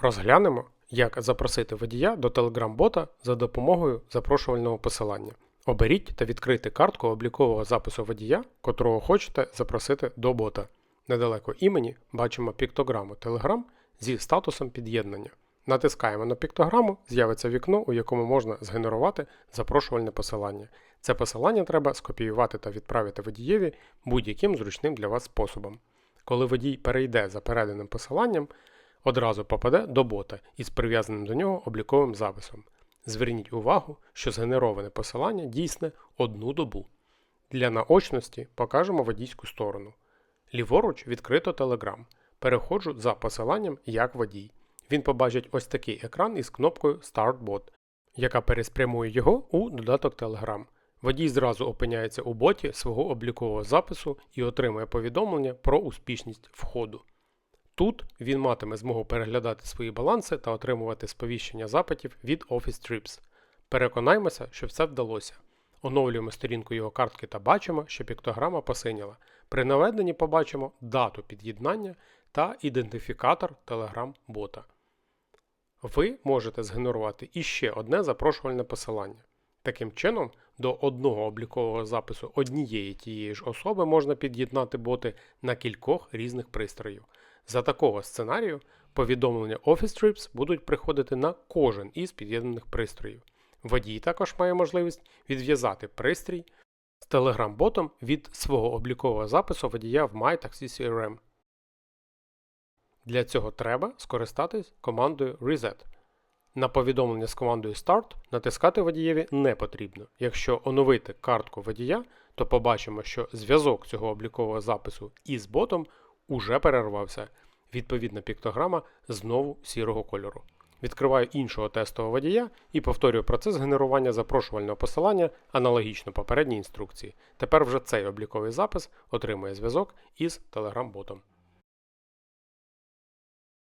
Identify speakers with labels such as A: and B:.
A: Розглянемо, як запросити водія до Telegram-бота за допомогою запрошувального посилання. Оберіть та відкрийте картку облікового запису водія, котрого хочете запросити до бота. Недалеко імені бачимо піктограму Telegram зі статусом під'єднання. Натискаємо на піктограму, з'явиться вікно, у якому можна згенерувати запрошувальне посилання. Це посилання треба скопіювати та відправити водієві будь-яким зручним для вас способом. Коли водій перейде за переданим посиланням, одразу попаде до бота із прив'язаним до нього обліковим записом. Зверніть увагу, що згенероване посилання дійсне одну добу. Для наочності покажемо водійську сторону. Ліворуч відкрито Telegram. Переходжу за посиланням як водій. Він побачить ось такий екран із кнопкою Start Bot, яка переспрямує його у додаток Telegram. Водій зразу опиняється у боті свого облікового запису і отримує повідомлення про успішність входу. Тут він матиме змогу переглядати свої баланси та отримувати сповіщення запитів від Office Trips. Переконаймося, що все вдалося. Оновлюємо сторінку його картки та бачимо, що піктограма посиніла. При наведенні побачимо дату під'єднання та ідентифікатор Telegram-бота. Ви можете згенерувати іще одне запрошувальне посилання. Таким чином, до одного облікового запису однієї тієї ж особи можна під'єднати боти на кількох різних пристроїв. За такого сценарію повідомлення Office Trips будуть приходити на кожен із під'єднаних пристроїв. Водій також має можливість відв'язати пристрій з Telegram-ботом від свого облікового запису водія в MyTaxi CRM. Для цього треба скористатись командою Reset. На повідомлення з командою Start натискати водієві не потрібно. Якщо оновити картку водія, то побачимо, що зв'язок цього облікового запису із ботом уже перервався. Відповідна піктограма знову сірого кольору. Відкриваю іншого тестового водія і повторюю процес генерування запрошувального посилання аналогічно попередній інструкції. Тепер вже цей обліковий запис отримує зв'язок із Telegram-ботом.